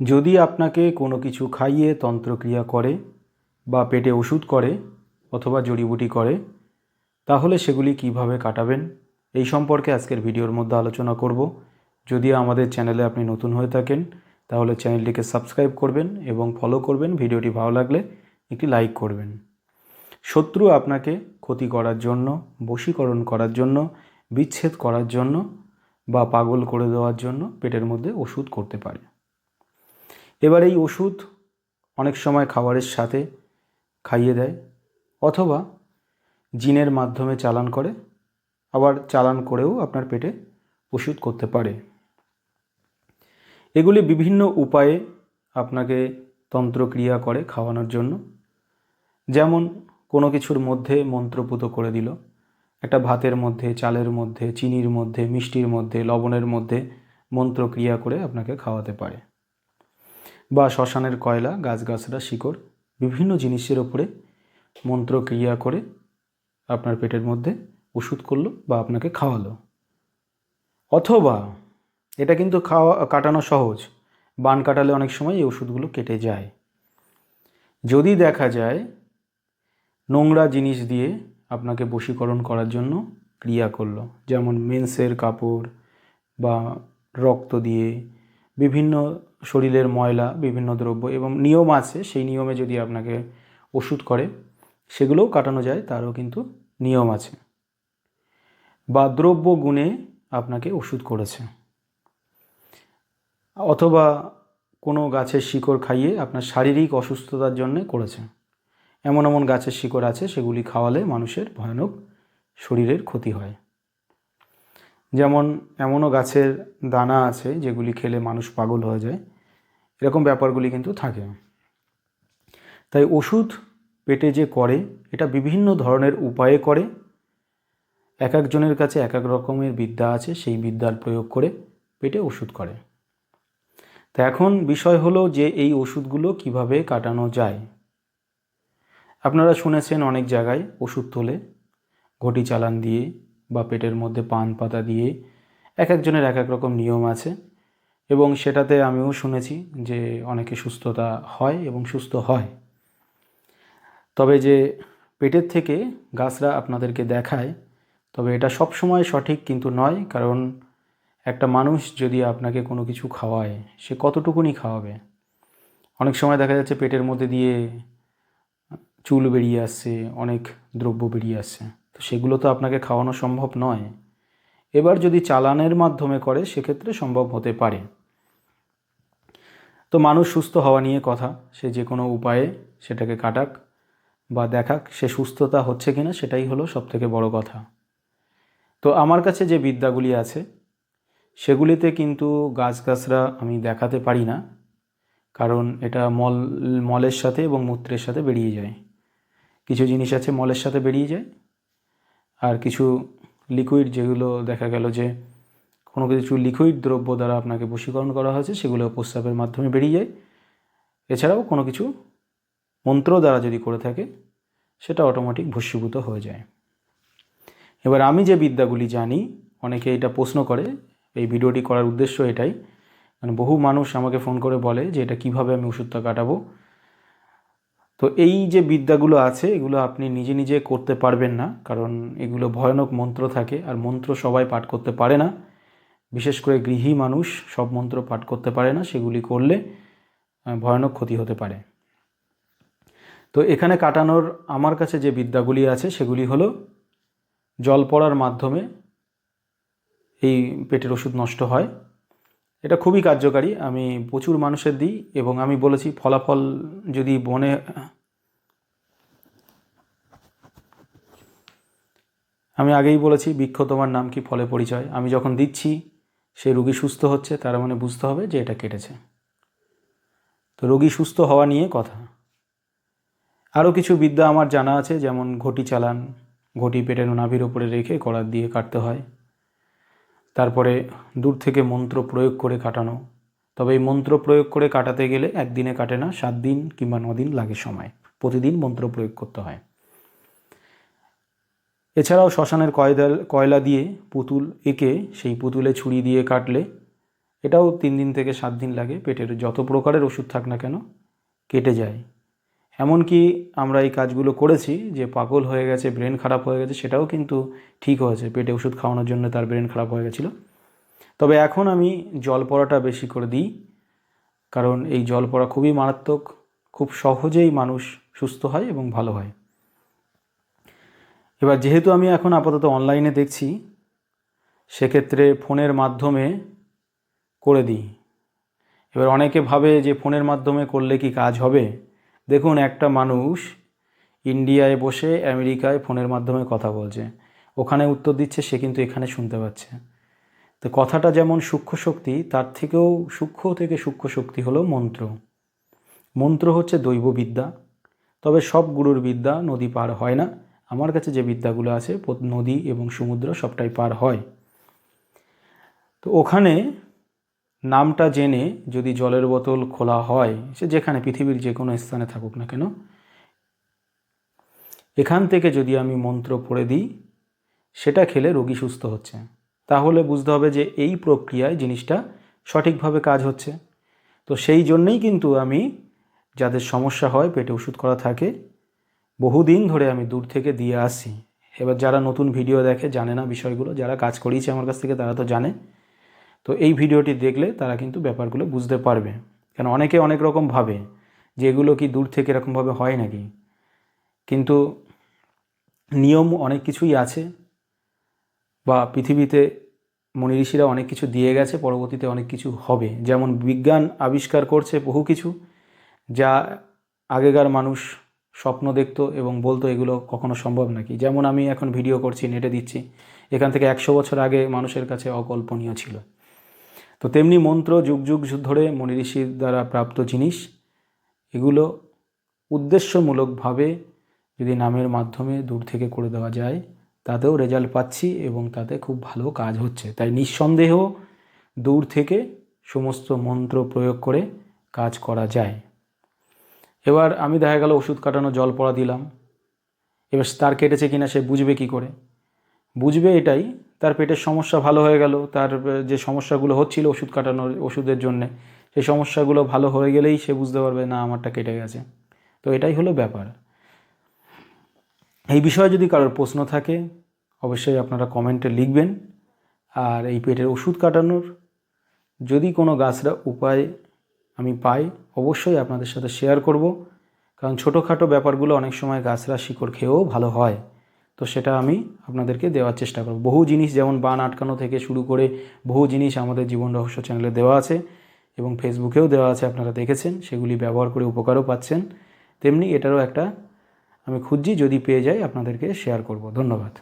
যদি আপনাকে কোনো কিছু খাইয়ে তন্ত্রক্রিয়া করে বা পেটে ওষুধ করে অথবা জড়িবুটি করে, তাহলে সেগুলি কীভাবে কাটাবেন? এই সম্পর্কে আজকের ভিডিওর মধ্যে আলোচনা করব। যদি আমাদের চ্যানেলে আপনি নতুন হয়ে থাকেন, তাহলে চ্যানেলটিকে সাবস্ক্রাইব করবেন এবং ফলো করবেন। ভিডিওটি ভালো লাগলে একটি লাইক করবেন। শত্রু আপনাকে ক্ষতি করার জন্য, বশীকরণ করার জন্য, বিচ্ছেদ করার জন্য বা পাগল করে দেওয়ার জন্য পেটের মধ্যে ওষুধ করতে পারে। এবার এই ওষুধ অনেক সময় খাবারের সাথে খাইয়ে দেয় অথবা জিনের মাধ্যমে চালান করে, আবার চালান করেও আপনার পেটে ওষুধ করতে পারে। এগুলি বিভিন্ন উপায়ে আপনাকে তন্ত্রক্রিয়া করে খাওয়ানোর জন্য। যেমন কোনো কিছুর মধ্যে মন্ত্রপুত করে দিল, একটা ভাতের মধ্যে, চালের মধ্যে, চিনির মধ্যে, মিষ্টির মধ্যে, লবণের মধ্যে মন্ত্রক্রিয়া করে আপনাকে খাওয়াতে পারে। বা শ্মশানের কয়লা গাছগাছরা শিকড়, বিভিন্ন জিনিসের ওপরে মন্ত্রক্রিয়া করে আপনার পেটের মধ্যে ওষুধ করল বা আপনাকে খাওয়ালো। অথবা এটা কিন্তু খাওয়া, কাটানো সহজ। বান কাটালে অনেক সময় এই ওষুধগুলো কেটে যায়। যদি দেখা যায় নোংরা জিনিস দিয়ে আপনাকে বশীকরণ করার জন্য ক্রিয়া করল, যেমন মেন্সের কাপড় বা রক্ত দিয়ে বিভিন্ন শরীরের ময়লা, বিভিন্ন দ্রব্য এবং নিয়ম আছে, সেই নিয়মে যদি আপনাকে ওষুধ করে, সেগুলোও কাটানো যায়, তারও কিন্তু নিয়ম আছে। বা দ্রব্য গুণে আপনাকে ওষুধ করেছে। অথবা কোনো গাছের শিকড় খাইয়ে আপনার শারীরিক অসুস্থতার জন্য করেছে। এমন এমন গাছের শিকড় আছে, সেগুলি খাওয়ালে মানুষের ভয়ানক শরীরের ক্ষতি হয়। যেমন এমনও গাছের দানা আছে, যেগুলি খেলে মানুষ পাগল হয়ে যায়। এরকম ব্যাপারগুলি কিন্তু থাকে। তাই ওষুধ পেটে যে করে, এটা বিভিন্ন ধরনের উপায়ে করে। এক একজনের কাছে এক এক রকমের বিদ্যা আছে, সেই বিদ্যার প্রয়োগ করে পেটে ওষুধ করে। তা এখন বিষয় হলো যে এই ওষুধগুলো কীভাবে কাটানো যায়। আপনারা শুনেছেন অনেক জায়গায় ওষুধ তোলে, ঘটি চালান দিয়ে বা পেটের মধ্যে পান পাতা দিয়ে। এক একজনের এক এক রকম নিয়ম আছে। এবং সেটাতে আমিও শুনেছি যে অনেকে সুস্থতা হয় এবং সুস্থ হয়। তবে যে পেটের থেকে গাছরা আপনাদেরকে দেখায়, তবে এটা সব সময় সঠিক কিন্তু নয়, কারণ একটা মানুষ যদি আপনাকে কোনো কিছু খাওয়ায়, সে কতটুকুনি খাওয়াবে? অনেক সময় দেখা যাচ্ছে পেটের মধ্যে দিয়ে চুল বেরিয়ে আসছে, অনেক দ্রব্য বেরিয়ে আসছে। তো সেগুলো তো আপনাকে খাওয়ানো সম্ভব নয়। এবার যদি চালানের মাধ্যমে করে, সেক্ষেত্রে সম্ভব হতে পারে। তো মানুষ সুস্থ হওয়া নিয়ে কথা। সে যে কোনো উপায়ে সেটাকে কাটাক বা দেখাক সে সুস্থতা হচ্ছে কিনা সেটাই হলো সবথেকে বড় কথা। তো আমার কাছে যে বিদ্যাগুলি আছে, সেগুলিতে কিন্তু গাছগাছরা আমি দেখাতে পারি না, কারণ এটা মল, মলের সাথে এবং মূত্রের সাথে বেরিয়ে যায়। কিছু জিনিস আছে মলের সাথে বেরিয়ে যায়, আর কিছু লিকুইড যেগুলো দেখা গেল যে কোনো কিছু লিকুইড দ্রব্য দ্বারা আপনাকে বশীকরণ করা হয়েছে, সেগুলো প্রস্রাবের মাধ্যমে বেরিয়ে যায়। এছাড়াও কোনো কিছু মন্ত্র দ্বারা যদি করে থাকে, সেটা অটোমেটিক ভস্মীভূত হয়ে যায়। এবার আমি যে বিদ্যাগুলি জানি, অনেকে এটা প্রশ্ন করে, এই ভিডিওটি করার উদ্দেশ্য এটাই। মানে বহু মানুষ আমাকে ফোন করে বলে যে এটা কীভাবে আমি ওষুধটা কাটাবো। তো এই যে বিদ্যাগুলো আছে, এগুলো আপনি নিজে নিজে করতে পারবেন না, কারণ এগুলো ভয়ানক মন্ত্র থাকে, আর মন্ত্র সবাই পাঠ করতে পারে না। বিশেষ করে গৃহী মানুষ সব মন্ত্র পাঠ করতে পারে না, সেগুলি করলে ভয়ানক ক্ষতি হতে পারে। তো এখানে কাটানোর আমার কাছে যে বিদ্যাগুলি আছে, সেগুলি হলো জল পড়ার মাধ্যমে এই পেটের ওষুধ নষ্ট হয়। এটা খুবই কার্যকারী, আমি প্রচুর মানুষের দিই এবং আমি বলেছি ফলাফল যদি বনে, আমি আগেই বলেছি বৃক্ষ তোমার নাম কি ফলে পরিচয়। আমি যখন দিচ্ছি সে রুগী সুস্থ হচ্ছে, তার মানে বুঝতে হবে যে এটা কেটেছে। তো রোগী সুস্থ হওয়া নিয়ে কথা। আরও কিছু বিদ্যা আমার জানা আছে, যেমন ঘটি চালান, ঘটি পেটের নাভির ওপরে রেখে কড়ার দিয়ে কাটতে হয়। তারপরে দূর থেকে মন্ত্র প্রয়োগ করে কাটানো। তবে এই মন্ত্র প্রয়োগ করে কাটাতে গেলে একদিনে কাটে না, সাত দিন কিংবা দিন লাগে সময়। প্রতিদিন মন্ত্র প্রয়োগ করতে হয়। এছাড়াও শ্মশানের কয়দাল কয়লা দিয়ে পুতুল এঁকে সেই পুতুলে ছুরি দিয়ে কাটলে এটাও তিন দিন থেকে সাত দিন লাগে, পেটের যত প্রকারের ওষুধ থাক না কেন কেটে যায়। এমনকি আমরা এই কাজগুলো করেছি যে পাগল হয়ে গেছে, ব্রেন খারাপ হয়ে গেছে, সেটাও কিন্তু ঠিক হয়েছে। পেটে ওষুধ খাওয়ানোর জন্য তার ব্রেন খারাপ হয়ে গেছিল। তবে এখন আমি জল পড়াটা বেশি করে দিই, কারণ এই জল পড়া খুবই মারাত্মক, খুব সহজেই মানুষ সুস্থ হয় এবং ভালো হয়। এবার যেহেতু আমি এখন আপাতত অনলাইনে দেখছি, সেক্ষেত্রে ফোনের মাধ্যমে করে দিই। এবার অনেকে ভাবে যে ফোনের মাধ্যমে করলে কি কাজ হবে? দেখুন, একটা মানুষ ইন্ডিয়ায় বসে আমেরিকায় ফোনের মাধ্যমে কথা বলছে। ওখানে উত্তর দিচ্ছে, সে কিন্তু এখানে শুনতে পাচ্ছে। তো কথাটা যেমন সূক্ষ্ম শক্তি, তার থেকেও সূক্ষ্ম থেকে সূক্ষ্ম শক্তি হলো মন্ত্র। মন্ত্র হচ্ছে দৈব বিদ্যা তবে সব গুরুর বিদ্যা নদী পার হয় না। আমার কাছে যে বিদ্যাগুলো আছে নদী এবং সমুদ্র সবটাই পার হয়। তো ওখানে নামটা জেনে যদি জলের বোতল খোলা হয়, সে যেখানে পৃথিবীর যে কোনো স্থানে থাকুক না কেন, এখান থেকে যদি আমি মন্ত্র পড়ে দিই, সেটা খেলে রোগী সুস্থ হচ্ছে। তাহলে বুঝতে হবে যে এই প্রক্রিয়ায় জিনিসটা সঠিকভাবে কাজ হচ্ছে। তো সেই জন্যেই কিন্তু আমি, যাদের সমস্যা হয়, পেটে ওষুধ করা থাকে বহুদিন ধরে আমি দূর থেকে দিয়ে আসি। এবার যারা নতুন ভিডিও দেখে জানে না বিষয়গুলো, যারা কাজ করিয়েছে আমার কাছ থেকে তারা তো জানে। তো এই ভিডিওটি দেখলে তারা কিন্তু ব্যাপারগুলো বুঝতে পারবে। কেন অনেকে অনেক রকম ভাবে যে এগুলো কি দূর থেকে এরকমভাবে হয় নাকি। কিন্তু নিয়ম অনেক কিছুই আছে বা পৃথিবীতে মনি ঋষিরা অনেক কিছু দিয়ে গেছে, পরবর্তীতে অনেক কিছু হবে। যেমন বিজ্ঞান আবিষ্কার করছে বহু কিছু, যা আগেকার মানুষ স্বপ্ন দেখতো এবং বলতো এগুলো কখনো সম্ভব নাকি। যেমন আমি এখন ভিডিও করছি নেটে দিচ্ছি। এখান থেকে একশো বছর আগে মানুষের কাছে অকল্পনীয় ছিল। তো তেমনি মন্ত্র, যুগ যুগ ধরে মনি ঋষির দ্বারা প্রাপ্ত জিনিস। এগুলো উদ্দেশ্যমূলকভাবে যদি নামের মাধ্যমে দূর থেকে করে দেওয়া যায়, তাতেও রেজাল্ট পাচ্ছি এবং তাতে খুব ভালো কাজ হচ্ছে। তাই নিঃসন্দেহ দূর থেকে সমস্ত মন্ত্র প্রয়োগ করে কাজ করা যায়। এবার আমি দেখা গেল ওষুধ কাটানো জল পড়া দিলাম। এবার তার কেটেছে কিনা সে বুঝবে কি করে? বুঝবে এটাই, তার পেটের সমস্যা ভালো হয়ে গেল, তার যে সমস্যাগুলো হচ্ছিল ওষুধ কাটানোর, ওষুধের জন্যে, সেই সমস্যাগুলো ভালো হয়ে গেলেই সে বুঝতে পারবে, না, আমারটা কেটে গেছে। তো এটাই হলো ব্যাপার। এই বিষয়ে যদি কারোর প্রশ্ন থাকে, অবশ্যই আপনারা কমেন্টে লিখবেন। আর এই পেটের ওষুধ কাটানোর যদি কোনো গাছরা উপায় আমি পাই, অবশ্যই আপনাদের সাথে শেয়ার করব। কারণ ছোটোখাটো ব্যাপারগুলো অনেক সময় গাছরা শিকড় খেয়েও ভালো হয়। তো সেটা আমি আপনাদেরকে দেওয়ার চেষ্টা করব। বহু জিনিস যেমন বান আটকানো থেকে শুরু করে বহু জিনিস আমাদের জীবন রহস্য চ্যানেলে দেওয়া আছে এবং ফেসবুকেও দেওয়া আছে, আপনারা দেখেছেন। সেগুলি ব্যবহার করে উপকারও পাচ্ছেন। তেমনি এটারও একটা আমি খুঁজছি, যদি পেয়ে যাই আপনাদেরকে শেয়ার করব। ধন্যবাদ।